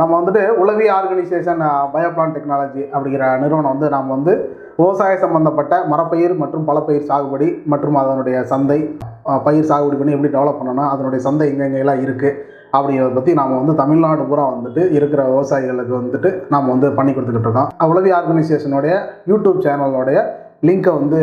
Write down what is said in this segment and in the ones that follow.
நம்ம வந்துட்டு உளவி organisation பயோபிளான் technology அப்படிங்கிற நிறுவனம் வந்து நாம் வந்து விவசாய சம்பந்தப்பட்ட மரப்பயிர் மற்றும் பலப்பயிர் சாகுபடி மற்றும் அதனுடைய சந்தை பயிர் சாகுபடி பண்ணி எப்படி டெவலப் பண்ணணும் அதனுடைய சந்தை எங்கெங்கெல்லாம் இருக்குது அப்படிங்கிறத பற்றி நாம் வந்து தமிழ்நாடு பூரா வந்துட்டு இருக்கிற விவசாயிகளுக்கு வந்துட்டு நாம் வந்து பண்ணி கொடுத்துக்கிட்டு இருக்கோம். உளவி ஆர்கனைசேஷனுடைய யூடியூப் சேனலோடைய லிங்க்கை வந்து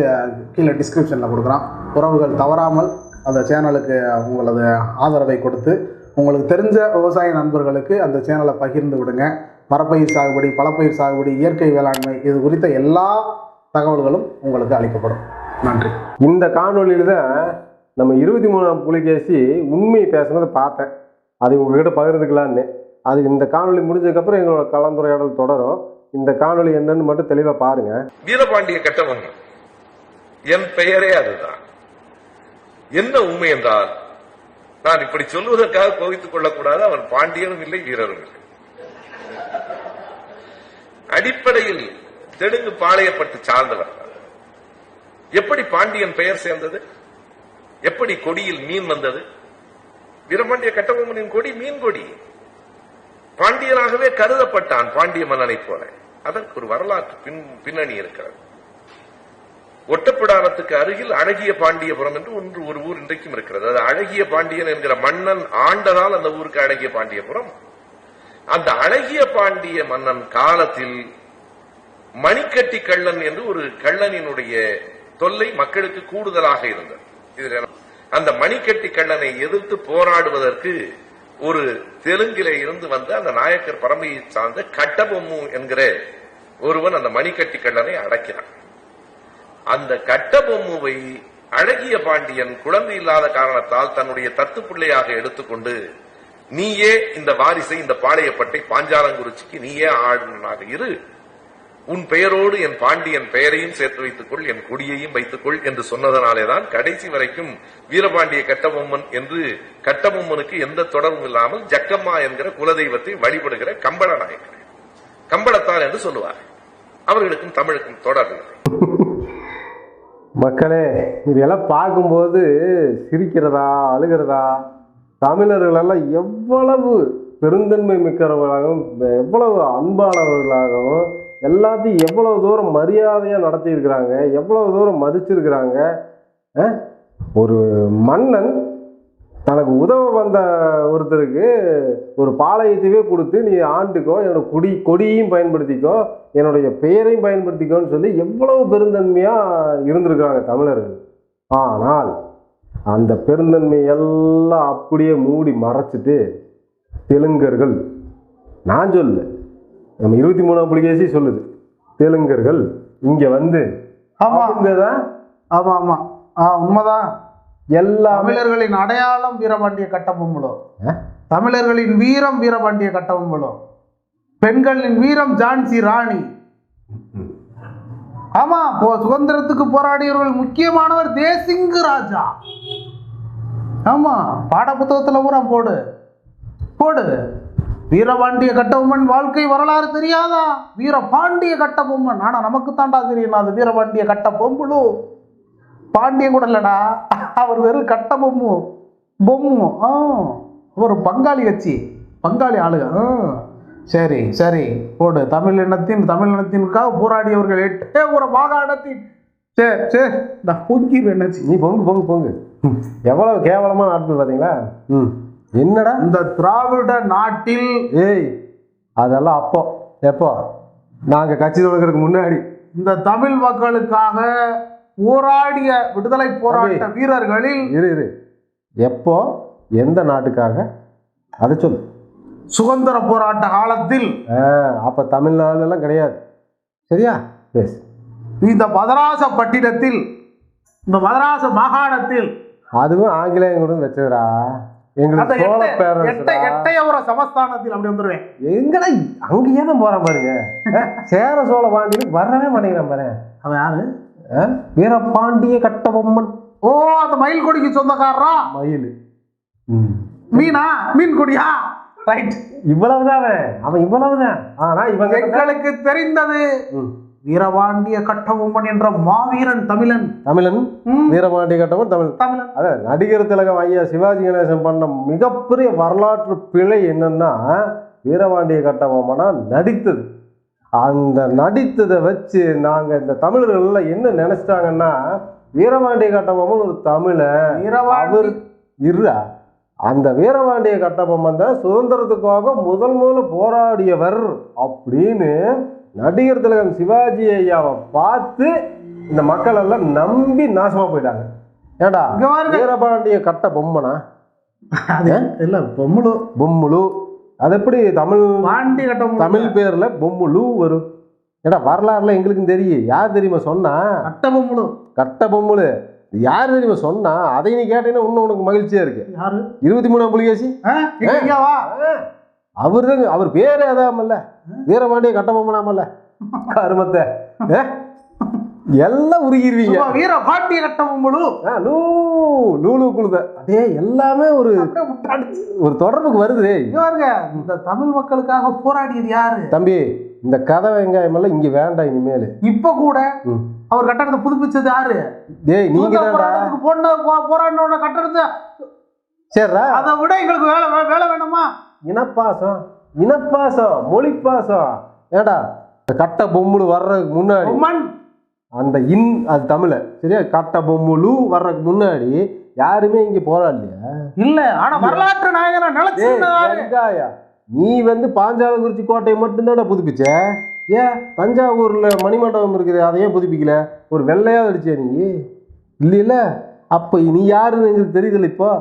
கீழே டிஸ்கிரிப்ஷனில் கொடுக்குறோம். உறவுகள் தவறாமல் அந்த சேனலுக்கு உங்களது ஆதரவை கொடுத்து உங்களுக்கு தெரிஞ்ச விவசாய நண்பர்களுக்கு அந்த சேனலை பகிர்ந்து விடுங்க. மரப்பயிர் சாகுபடி பலப்பயிர் சாகுபடி இயற்கை வேளாண்மை இது குறித்த எல்லா தகவல்களும் உங்களுக்கு அளிக்கப்படும். நன்றி. இந்த காணொளியில் தான் நம்ம இருபத்தி மூணாம் புலிகேசி உண்மையை பேசுனதை பார்த்தேன். அதை உங்ககிட்ட பகிர்ந்துக்கலான்னு. அது இந்த காணொளி முடிஞ்சதுக்கப்புறம் எங்களோட கலந்துரையாடல் தொடரும். இந்த காணொளி என்னன்னு மட்டும் தெளிவாக பாருங்க. வீரபாண்டிய கட்டவன் என் பெயரே அதுதான். என்ன உண்மை என்றால் நான் இப்படி சொல்வதற்காக கோவித்துக் கொள்ளக்கூடாது. அவன் பாண்டியனும் இல்லை வீரரும் இல்லை. அடிப்படையில் தெலுங்கு பாளையப்பட்டு சார்ந்தவர். எப்படி பாண்டியன் பெயர் சேர்ந்தது? எப்படி கொடியில் மீன் வந்தது? வீரபாண்டிய கட்டபொம்மனின் கொடி மீன் கொடி. பாண்டியனாகவே கருதப்பட்டான் பாண்டிய மன்னனைப் போல. அதற்கு ஒரு வரலாற்று பின் பின்னணி இருக்கிறது. ஒட்டப்பிடாரத்துக்கு அருகில் அழகிய பாண்டியபுரம் என்று ஒன்று ஒரு ஊர் இன்றைக்கும் இருக்கிறது. அது அழகிய பாண்டியன் என்கிற மன்னன் ஆண்டதால் அந்த ஊருக்கு அழகிய பாண்டியபுரம் அந்த அழகிய பாண்டிய மன்னன் காலத்தில் மணிக்கட்டி கள்ளன் என்று ஒரு கள்ளனினுடைய தொல்லை மக்களுக்கு கூடுதலாக இருந்தது. இதுல அந்த மணிக்கட்டி கள்ளனை எதிர்த்து போராடுவதற்கு ஒரு தெலுங்கிலே இருந்து வந்த அந்த நாயக்கர் பரம்பையை சார்ந்த கட்டபொம்மு என்கிற ஒருவன் அந்த மணிக்கட்டி கள்ளனை அடக்கினான். அந்த கட்டபொம்முவை அழகிய பாண்டியன் குழந்தை இல்லாத காரணத்தால் தன்னுடைய தத்து பிள்ளையாக எடுத்துக்கொண்டு நீயே இந்த வாரிசை இந்த பாளையப்பட்டை பாஞ்சாலங்குறிச்சிக்கு நீயே ஆளுநனாக இரு. உன் பெயரோடு என் பாண்டியன் பெயரையும் சேர்த்து வைத்துக்கொள் என் கொடியையும் வைத்துக்கொள் என்று சொன்னதனாலேதான் கடைசி வரைக்கும் வீரபாண்டிய கட்டபொம்மன் என்று கட்டபொம்மனுக்கு எந்த தொடர்பும் இல்லாமல் ஜக்கம்மா என்கிற குலதெய்வத்தை வழிபடுகிற கம்பள நாயக்கர் கம்பளத்தான் என்று சொல்லுவார் அவர்களுக்கும் தமிழுக்கும் தொடர்பு மக்களே இதெல்லாம் பார்க்கும்போது சிரிக்கிறதா அழுகிறதா? தமிழர்களெல்லாம் எவ்வளவு பெருந்தன்மை மிக்கிறவர்களாகவும் எவ்வளவு அன்பானவர்களாகவும் எல்லாத்தையும் எவ்வளவு தூரம் மரியாதையாக நடத்தியிருக்கிறாங்க எவ்வளவு தூரம் மதிச்சிருக்கிறாங்க ஒரு மன்னன் தனக்கு உதவ வந்த ஒருத்தருக்கு ஒரு பாளையத்தையே கொடுத்து நீ ஆண்டுக்கோ என்னோட குடி கொடியையும் பயன்படுத்திக்கோ என்னுடைய பெயரையும் பயன்படுத்திக்கோன்னு சொல்லி எவ்வளவு பெருந்தன்மையாக இருந்திருக்கிறாங்க தமிழர்கள். ஆனால் அந்த பெருந்தன்மை எல்லாம் அப்படியே மூடி மறைச்சிட்டு தெலுங்கர்கள் நான் சொல்ல நம்ம இருபத்தி மூணாம் புலிகேசி சொல்லுது தெலுங்கர்கள் இங்கே வந்து ஆமா. அவங்க தான் ஆமாம் ஆமாம் ஆ உண்மைதான். எல்லாமே தமிழர்களின் அடையாளம் வீரபாண்டிய கட்டபொம்மலோ தமிழர்களின் வீரம் வீரபாண்டிய கட்டபொம்மலோ பெண்களின் வீரம் ஜான்சி ராணி. ஆமா சுதந்திரத்துக்கு போராடியவர்கள் முக்கியமானவர் தேசிங்கு ராஜா. ஆமா பாட புத்தகத்துல பூரா போடு. போடு. வீரபாண்டிய கட்டபொம்மன் வாழ்க்கை வரலாறு தெரியாதா? வீரபாண்டிய கட்டபொம்மன். ஆனா நமக்கு தாண்டா தெரியும் அது வீரபாண்டிய கட்டபொம்புலு. பாண்டியன் கூட இல்லடா. அவர் வெறும் கட்ட பொம்மு பொம்மு. ஆ ஒரு பங்காளி கட்சி பங்காளி ஆளுக. ஆ சரி சரி போடு. தமிழ் இனத்தின் தமிழ் இனத்திற்காக போராடியவர்கள் எட்டே ஒரு மாகாணத்தின் சரி சரி நான் பொங்கிடுவேன் என்னாச்சு? நீ பொங்கு பொங்கு பொங்கு. எவ்வளவு கேவலமான ஆட்கள் பார்த்தீங்களா? ம். என்னடா? இந்த திராவிட நாட்டில் ஏய் அதெல்லாம் அப்போ எப்போ? நாங்கள் கட்சி தொடங்குறதுக்கு முன்னாடி. இந்த தமிழ் மக்களுக்காக போராடிய விடுதலை போராட்ட. வீரர்களில் இரு இரு. எப்போ எந்த நாட்டுக்காக? அதை சொல்லு. சுதந்திர போராட்ட காலத்தில். அப்போ தமிழ்நாடுலாம் கிடையாது. சரியா? எஸ் இந்த மதராச பட்டினத்தில் இந்த மதராச மாகாணத்தில். அதுவும் ஆங்கிலேயம் வச்சதுடா. அந்த எங்களுக்கு சோழ எட்டையவர சமஸ்தானத்தில் அப்படி வந்துருவேன். எங்கடா அங்கேயே தான் போறான் பாருங்க. சேர சோழ பாண்டியனுக்கு வரவே மாட்டேங்கிறான் பாரு. அவன் யாரு? வீரபாண்டிய கட்டபொம்மன். ஓ அந்த மயில் கொடிக்கு சொந்தக்காரரா? மயில். மீனா? மீன் கொடியா? ரைட். இவ்வளவுதான் அவன். அவன் இவ்வளவுதான். ஆனா இவங்க எங்களுக்கு தெரிந்தது. வீரபாண்டிய கட்டபொம்மன் என்ற மாவீரன் தமிழன். தமிழன்? வீரபாண்டிய கட்டபொம்மன் தமிழ் தமிழன். அதான் நடிகர் திலகம் ஐயா சிவாஜி கணேசன் பண்ண மிகப்பெரிய வரலாற்று பிழை என்னன்னா வீரபாண்டிய கட்டபொம்மனா நடித்தது. அந்த நடித்ததை வச்சு நாங்க இந்த தமிழர்கள் எல்லாம் என்ன நினைச்சிட்டாங்கன்னா வீரபாண்டிய கட்டபொம்மன் ஒரு தமிழன் அவர் இருடா அந்த வீரபாண்டிய கட்டபொம்மன் தான் சுதந்திரத்துக்காக முதல் முதல்ல போராடியவர் அப்படின்னு நடிகர் திலகம் சிவாஜி ஐயாவை பார்த்து இந்த மக்கள் எல்லாம் நம்பி நாசமா போயிட்டாங்க. ஏடா. வீரபாண்டிய கட்ட பொம்மனா அது இல்ல பொம்முழு பொம்முலு. அது எப்படி தமிழ் பாண்டி கட்டபொம்மன் தமிழ் பேர்ல பொம்முலு வரும்? ஏடா வரலாறுல எங்களுக்கும் தெரியும் யார் தெரியுமா சொன்னா? கட்டபொம்முழு கட்ட பொம்முலு. யார் தெரியுமா சொன்னா? அதை நீ கேட்டீங்கன்னா இன்னும் உனக்கு மகிழ்ச்சியா இருக்கு. யாரு? இருபத்தி மூணாம் புலிகேசி அவர் அவர் பேரே அதாமல்ல. வீரபாண்டிய கட்டபொம்மனாமல்ல கருமத்தை ஏ? எல்லாம் உருகிருவீங்க. வீர பாண்டிய கட்டபொம்முழு ஆ, லூ லூலு குழுத அதே எல்லாமே ஒரு. ஒரு தொடர்புக்கு வருது. பாருங்க இந்த தமிழ் மக்களுக்காக போராடியது யாரு? தம்பி இந்த கதை வெங்காயம் எல்லாம் இங்க வேண்டாம் இனிமேல். இப்ப கூட. அவர் கட்டடத்தை புதுப்பிச்சது யாரு? டேய் நீங்க போன போராடினோட கட்டடத்தை சரிடா அதை விட எங்களுக்கு வேலை வேலை வேணுமா? இனப்பாசம் இனப்பாசம் மொழிப்பாசம். ஏடா கட்ட பொம்முலு வர்றதுக்கு முன்னாடி அந்த இன் அது தமிழ. சரியா? கட்ட பொம்முலு வர்றதுக்கு முன்னாடி யாருமே இங்க போராடலையா இல்ல ஆனா வரலாற்று நாயகனா வெங்காயா, நீ வந்து பாஞ்சாலங்குறிச்சி கோட்டையை மட்டும்தான்டா புதுப்பிச்ச? ஏன்? தஞ்சாவூர்ல மணிமண்டபம் இருக்குது அதை ஏன் புதுப்பிக்கல? ஒரு வெள்ளையா அடிச்ச நீ? இல்லையில? அப்ப நீ யாருன்னு எங்களுக்கு தெரியுதுல்ல இப்போ?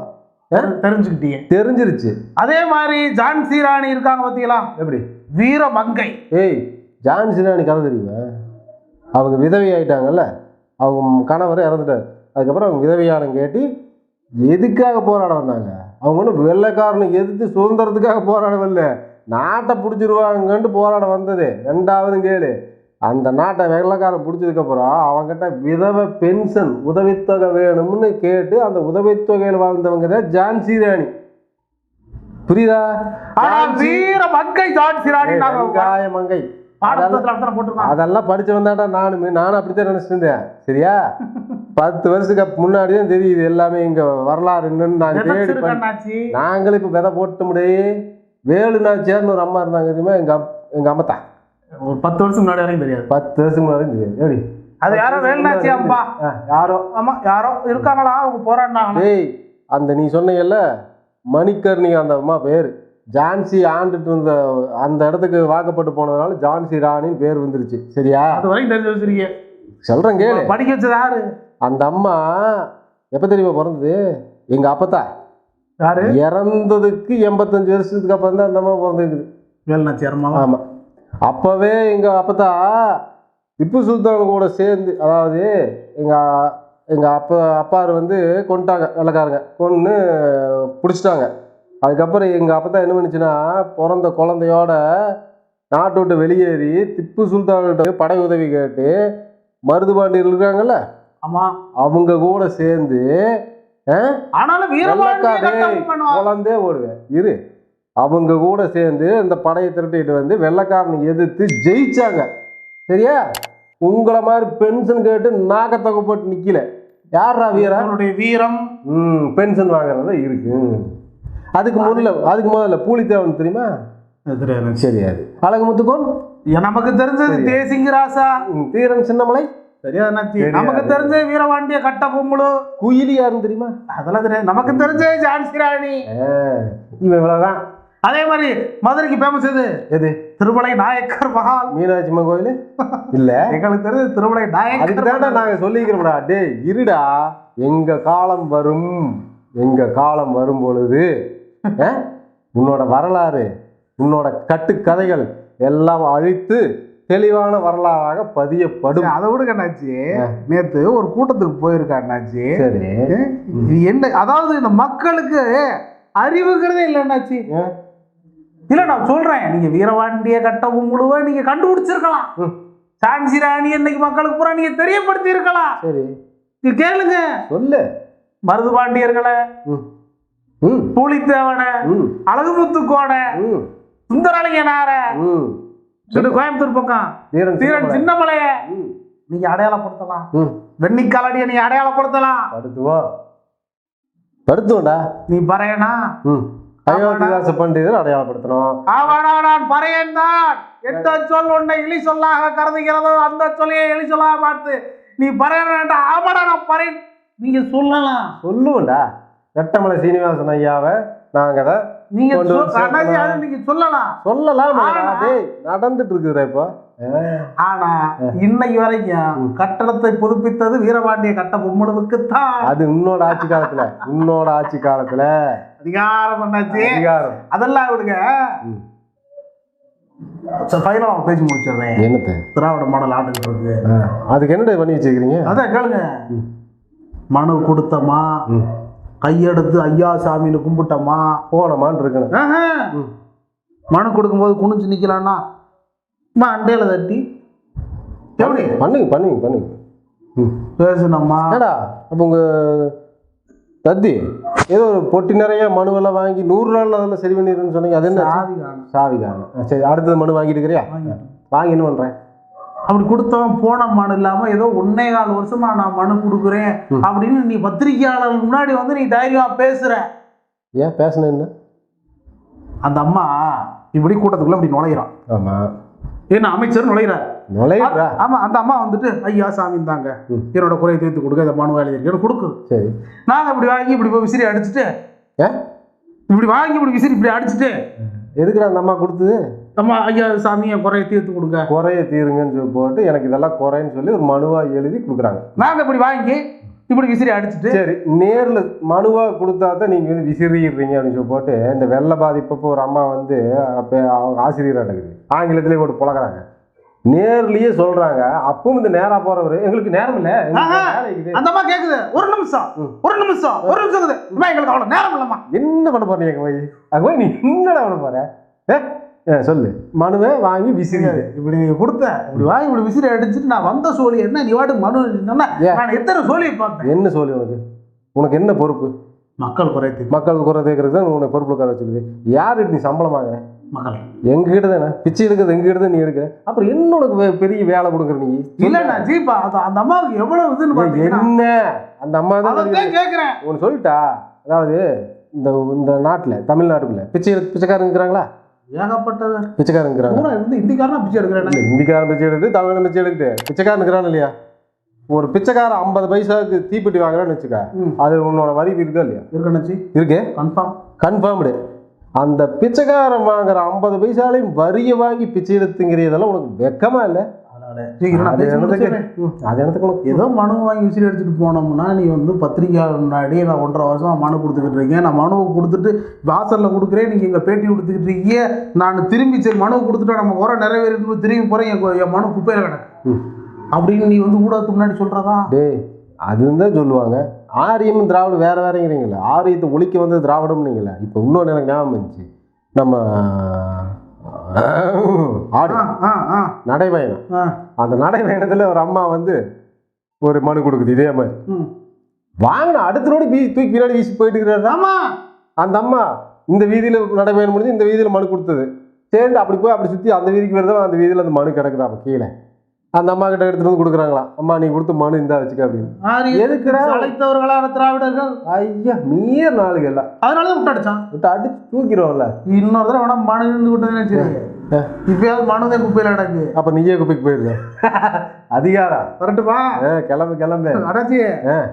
தெரிஞ்சுக்கிட்டீங்க. தெரிஞ்சிருச்சு. அதே மாதிரி ஜான்சி ராணி இருக்காங்க பாத்தீங்களா? எப்படி? வீர மங்கை ஏய் ஜான்சி ராணி கதை தெரியுமா? அவங்க விதவை ஆயிட்டாங்கல்ல அவங்க கணவர் இறந்துட்டார். அதுக்கப்புறம் அவங்க விதவையானம் கேட்டு எதுக்காக போராட வந்தாங்க? அவங்க ஒன்றும் வெள்ளைக்காரனை எதிர்த்து சுதந்திரத்துக்காக போராடவில்லை நாட்டை பிடிச்சிருவாங்கன்ட்டு போராட வந்தது. ரெண்டாவது கேளு. அந்த நாட்டை வெள்ளைக்காரன் பிடிச்சதுக்கப்புறம் அவங்ககிட்ட விதவை பென்ஷன் உதவித்தொகை வேணும்னு கேட்டு அந்த உதவித்தொகையில் வாழ்ந்தவங்க தான் ஜான்சி ராணி. புரியுதா? வீர மங்கை ஜான்சி ராணி மங்கை. அதெல்லாம் படிச்சு வந்தாடா நானும். நானும் அப்படித்தான் நினைச்சிட்டு இருந்தேன். சரியா? பத்து வருஷத்துக்கு முன்னாடி தான் தெரியுது எல்லாமே இங்க வரலாறு நான் தேடி நாங்களும் இப்ப விதை போட்டு முடியே வேலு நாச்சியார்னு ஒரு அம்மா இருந்தாங்க தெரியுமா? எங்க எங்க அம்மத்தா ஒரு பத்து வருஷம் முன்னாடி வரைக்கும் தெரியாது. பத்து வருஷத்துக்கு முன்னாடி தெரியாது. எப்படி அது யாரோ வேலுநாச்சி அம்பா ஆ, யாரோ? ஆமா யாரோ? இருக்காங்களா? அவங்க போராடினாங்களா? டேய் அந்த நீ சொன்னீங்கல்ல மணிக்கர்ணி அந்த அம்மா பேர். ஜான்சி ஆண்டுட்டு இருந்த அந்த இடத்துக்கு வாக்கப்பட்டு போனதுனால ஜான்சி ராணின்னு பேர் வந்துருச்சு. சரியா? அது வரைக்கும் தெரிஞ்சு வச்சிருக்கீங்க. சொல்றேன் கேளு. படிக்க வச்சது யாரு? அந்த அம்மா எப்ப தெரியுமா பிறந்தது? எங்க அப்பத்தா. யாரு? இறந்ததுக்கு எண்பத்தஞ்சு வருஷத்துக்கு அப்புறம் தான் அந்த அம்மா பிறந்திருக்குது. வேலுநாச்சி அம்மாவா? ஆமா. அப்பவே எங்க அப்பத்தா திப்பு சுல்தான் கூட சேர்ந்து அதாவது எங்க எங்க அப்பா அப்பாரு வந்து கொண்டுட்டாங்க வெள்ளக்காரங்க. கொன்று பிடிச்சிட்டாங்க. அதுக்கப்புறம் எங்க அப்பத்தா என்ன பண்ணுச்சுன்னா பிறந்த குழந்தையோட நாட்டை விட்டு வெளியேறி திப்பு சுல்தான்கிட்ட படை உதவி கேட்டு மருதுபாண்டியர் இருக்காங்கல்ல ஆமா. அவங்க கூட சேர்ந்து குழந்தே ஓடுவேன். இரு. அவங்க கூட சேர்ந்து அந்த படையை திரட்டிட்டு வந்து வெள்ளைக்காரனை எதிர்த்து ஜெயிச்சாங்க. சரியா? உங்களை மாதிரி பென்ஷன் கேட்டு நாக்கத்தொகை போட்டு நிக்கல. யாரா வீரா வீரம். ம் பென்ஷன் வாங்குறதா இருக்கு. அதுக்கு முதல்ல அதுக்கு முதல்ல பூலித்தேவன் தெரியுமா? சரி அது அழகு முத்துக்கோன் நமக்கு தெரிஞ்சது. தேசிங்க ராசா தீரன் சின்னமலை? தெரியாது. நமக்கு தெரிஞ்ச வீரபாண்டிய கட்டபொம்மலு குயிலி யாருன்னு தெரியுமா? அதெல்லாம் தெரியாது. நமக்கு தெரிஞ்ச ஜான்சி ராணி. இவன் இவ்வளவுதான். அதே மாதிரி மதுரைக்கு ஃபேமஸ் எது? எது? திருமலை நாயக்கர் மகால். மீனாட்சி அம்மன் கோயில்? இல்ல. எங்களுக்கு தெரிஞ்ச திருமலை நாயக்கர் தாண்டா நாங்க சொல்லிக்கிறோம்டா. டேய் இருடா. எங்க காலம் வரும். எங்க காலம் வரும் பொழுது உன்னோட வரலாறு உன்னோட கட்டுக்கதைகள் எல்லாம் அழித்து தெளிவான வரலாறாக பதியப்படும். அதை விடுங்க அண்ணாச்சி. நேத்து ஒரு கூட்டத்துக்கு போயிருக்கா அண்ணாச்சி. என்ன அதாவது இந்த மக்களுக்கு அறிவுங்கிறதே இல்லை அண்ணாச்சி. இல்ல நான் சொல்றேன். நீங்க வீரவாண்டிய கட்டவும் முழுவ நீங்க கண்டுபிடிச்சிருக்கலாம். சான்சி ராணி இன்னைக்கு மக்களுக்கு பூரா நீங்க தெரியப்படுத்தி இருக்கலாம் சரி கேளுங்க. சொல்லு. மருது பாண்டியர்களை. பூலித்தேவனை ம். அழகுமுத்துக்கோட ம். சுந்தரலிங்கனார கோயம்புத்தூர் பக்கம் தீரன் தீரன் சின்னமலை. சின்னமலைய நீங்க அடையாளப்படுத்தலாம். வெண்ணிக்காலடிய நீ அடையாளப்படுத்தலாம். படுத்துவோம் படுத்துவோம்டா நீ பறையனா? அயோத்திதாச பண்டிதர் அடையாளப்படுத்தணும். ஆவாடா நான் பறையன் தான். எந்த சொல் உன்னை இழி சொல்லாக கருதுகிறதோ அந்த சொல்லையே இழி சொல்லாக பார்த்து நீ பறையன் ஆமாடா நான் பறையன். நீங்க சொல்லலாம். சொல்லுவோம்டா. ரெட்டமலை சீனிவாசன் ஐயாவை நாங்க தான் நீங்க நீங்க சொல்லலாம். சொல்லலாம். நடந்துட்டு இருக்குதுடா இப்போ. ஆனா இன்னைக்கு வரைக்கும் கட்டடத்தை புதுப்பித்தது வீரபாண்டிய கட்ட பொம்மனுக்கு தான் அது உன்னோட ஆட்சி காலத்துல. உன்னோட ஆட்சி காலத்துல. அதிகாரம் பண்ணாச்சு அதிகாரம். அதெல்லாம் விடுங்க. ம். சரி ஃபைனல் அவன் பேசி முடிச்சிடுறேன். என்னத்த திராவிட மாடல் ஆண்டுகிட்டு இருக்கு அதுக்கு என்னடா பண்ணி வச்சுக்கிறீங்க அதான் கேளுங்க. மனு கொடுத்தமா. கையெடுத்து ஐயா சாமின்னு கும்பிட்டோமா? போனமான்னு இருக்கணும். மனு கொடுக்கும்போது குனிஞ்சு அம்மா அண்டையில தட்டி. எப்படி பண்ணுங்க பண்ணுங்க பண்ணுங்க. ம். பேசணும்மா ஏடா அப்போ உங்க தத்தி ஏதோ ஒரு பொட்டி நிறைய மனுவெல்லாம் வாங்கி நூறு நாள் அதெல்லாம் சரி பண்ணிடுன்னு சொன்னீங்க அது என்ன சாவி. சாவி சரி அடுத்தது மனு வாங்கிட்டு இருக்கிறியா. வாங்கி என்ன பண்றேன்? அப்படி கொடுத்தவன் போன மனு இல்லாம ஏதோ ஒன்னே கால் வருஷமா நான் மனு கொடுக்குறேன் அப்படின்னு நீ பத்திரிகையாளர் முன்னாடி வந்து நீ தைரியமா பேசுற. ஏன் பேசணும் என்ன? அந்த அம்மா இப்படி கூட்டத்துக்குள்ள இப்படி நுழையிறான். ஆமா. ஏன்னா அமைச்சர் நுழையிறார். நுழையிடுறா ஆமா அந்த அம்மா வந்துட்டு ஐயா சாமி தாங்க. என்னோட குறையை தீர்த்து கொடுக்க இந்த மனு வேலை இருக்கேன்னு கொடுக்குது சரி. நாங்க இப்படி வாங்கி இப்படி போய் விசிறி அடிச்சுட்டு இப்படி வாங்கி இப்படி விசிறி இப்படி அடிச்சுட்டு எதுக்குடா அந்த அம்மா கொடுத்தது? அம்மா ஐயா சாமி என் குறையை தீர்த்து கொடுங்க. குறைய தீருங்கன்னு சொல்லி போட்டு எனக்கு இதெல்லாம் குறைன்னு சொல்லி ஒரு மனுவா எழுதி கொடுக்குறாங்க. நாங்க இப்படி வாங்கி இப்படி விசிறி அடிச்சுட்டு சரி நேர்ல மனுவா கொடுத்தா தான் நீங்க வந்து விசிறிடுறீங்க அப்படின்னு சொல்லி போட்டு இந்த வெள்ள பாதிப்பப்போ ஒரு அம்மா வந்து அப்போ அவங்க ஆசிரியராக இருக்குது. ஆங்கிலத்திலே போட்டு புழக்கிறாங்க நேர்லயே சொல்றாங்க. அப்பவும் இந்த நேரா போறவர் எங்களுக்கு நேரம் இல்ல. அந்த அம்மா கேக்குது. ஒரு நிமிஷம். ஒரு நிமிஷம் ஒரு நிமிஷம் எங்களுக்கு அவ்வளவு நேரம் இல்லம்மா. என்ன பண்ண போறீங்க அங்க போய்? அங்க போய் நீ என்னடா பண்ண போற? ஏ, சொல்லு. மனுவை வாங்கி விசிறியாது இப்படி நீங்க கொடுத்த? இப்படி வாங்கி இப்படி விசிறி அடிச்சுட்டு நான் வந்த சோழி என்ன? நீ வாட்டு மனு? நான் எத்தனை சோழியை பார்த்தேன்? என்ன சொல்லு உனக்கு? உனக்கு என்ன பொறுப்பு? மக்கள் குறை. மக்களுக்கு குறை கேட்கறது தான் உனக்கு பொறுப்பு உட்கார வச்சிருக்குது. யாரு நீ சம்பளம் வாங்குற? மக்கள். எங்ககிட்ட தானே பிச்சை எடுக்கிறது எங்ககிட்ட தான் நீ எடுக்கிற? அப்புறம் என்ன உனக்கு பெரிய வேலை கொடுக்குற நீ? இல்லண்ணா ஜீப்பா அந்த அம்மாவுக்கு எவ்வளவு இதுன்னு என்ன? அந்த அம்மா தான் அதான் கேக்குறேன். உனக்கு சொல்லிட்டா? அதாவது இந்த இந்த நாட்டில் தமிழ்நாட்டுக்குள்ள பிச்சை பிச்சைக்காரங்க இருக்கிறாங்களா? ஏகப்பட்ட பிச்சைக்காரங்க இருக்கிறாங்க பூரா இருந்து இந்திக்காரனா பிச்சை எடுக்கிறேன்? இந்திக்காரன் பிச்சை எடுத்து தமிழன் பிச்சை எடுத்து. பிச்சைக்காரன் இருக்கிறான் இல்லையா? ஒரு பிச்சைக்காரன் ஐம்பது பைசாவுக்கு தீப்பெட்டி வாங்குறான்னு வச்சுக்க. அது உன்னோட வரி இருக்கா இல்லையா? இருக்கணுச்சு இருக்கு. கன்ஃபார்ம். கன்ஃபார்ம்டு. அந்த பிச்சைக்காரன் வாங்குற ஐம்பது பைசாலையும் வரியை வாங்கி பிச்சை எடுத்துங்கிறதெல்லாம் உனக்கு வெக்கமா இல்லை? அது அது உனக்கு ஏதோ மனு வாங்கி விசிறி அடிச்சுட்டு போனோம்னா நீ வந்து பத்திரிக்கையாளர் முன்னாடி நான் ஒன்றரை வருஷமா மனு கொடுத்துக்கிட்டு இருக்கேன். நான் மனுவை கொடுத்துட்டு வாசல்ல கொடுக்குறேன். நீங்க இங்க பேட்டி கொடுத்துக்கிட்டு இருக்கீங்க. நான் திரும்பி சரி மனுவை கொடுத்துட்டு நம்ம குறை நிறைவேறிட்டு திரும்பி போறேன். என் மனு குப்பையில கிடக்கு. அப்படின்னு நீ வந்து ஊடகத்துக்கு முன்னாடி சொல்றதா? டேய் அதுன்னு தான் சொல்லுவாங்க. ஆரியமும் திராவிடம் வேற வேறங்கிறீங்களே ஆரியத்தை ஒழிக்க வந்து திராவிடம்னீங்களே இப்போ இன்னொன்று எனக்கு ஞாபகம் இருந்துச்சு நம்ம ஆடு. ஆ, ஆ, ஆ, நடைபயணம். அந்த நடைபயணத்தில் ஒரு அம்மா வந்து ஒரு மனு கொடுக்குது இதே மாதிரி. வாங்கின அடுத்த நோடி வீ தூக்கி பின்னாடி வீசி போயிட்டு இருக்கிறாரு. ஆமா. அந்த அம்மா இந்த வீதியில் நடைபயணம் முடிஞ்சு இந்த வீதியில் மனு கொடுத்தது. சேர்ந்து அப்படி போய் அப்படி சுற்றி அந்த வீதிக்கு வருதோ அந்த வீதியில் அந்த மனு கிடக்குதா அப்போ கீழே. அந்த அம்மா கிட்ட எடுத்துட்டு வந்து கொடுக்குறாங்களா அம்மா நீ கொடுத்த மனு இந்தா வச்சுக்க அப்படின்னு. எதுக்குடா? அழைத்தவர்களான திராவிடர்கள்? ஐயா நீர் நாளுக்கு எல்லாம் அதனாலதான் விட்டு அடிச்சான். விட்டு அடிச்சு தூக்கிடுவோம்ல இன்னொரு தடவை வேணா மனு இருந்து விட்டதுன்னு சரி இப்பயாவது மனுதான் குப்பையில கிடக்கு அப்ப நீயே குப்பைக்கு போயிருக்க. அதிகாரம் வரட்டுமா? கிளம்பு கிளம்பு. அடைச்சி.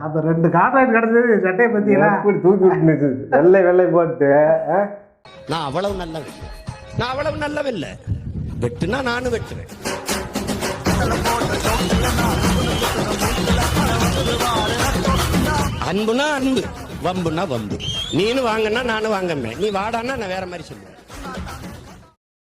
அந்த ரெண்டு கான்ட்ராக்ட் கிடைச்சது சட்டையை பத்தியில எப்படி தூக்கி விட்டு. வெள்ளை வெள்ளை போட்டு? நான் அவ்வளவு நல்லவன். நான் அவ்வளவு நல்லவன் இல்ல. வெட்டுனா நானும் வெட்டுறேன் அன்புனா அன்பு வம்புனா வம்பு. நீனு வாங்கன்னா நானும் வாங்கமே நீ வாடான்னா நான் வேற மாதிரி சொல்லுவேன்.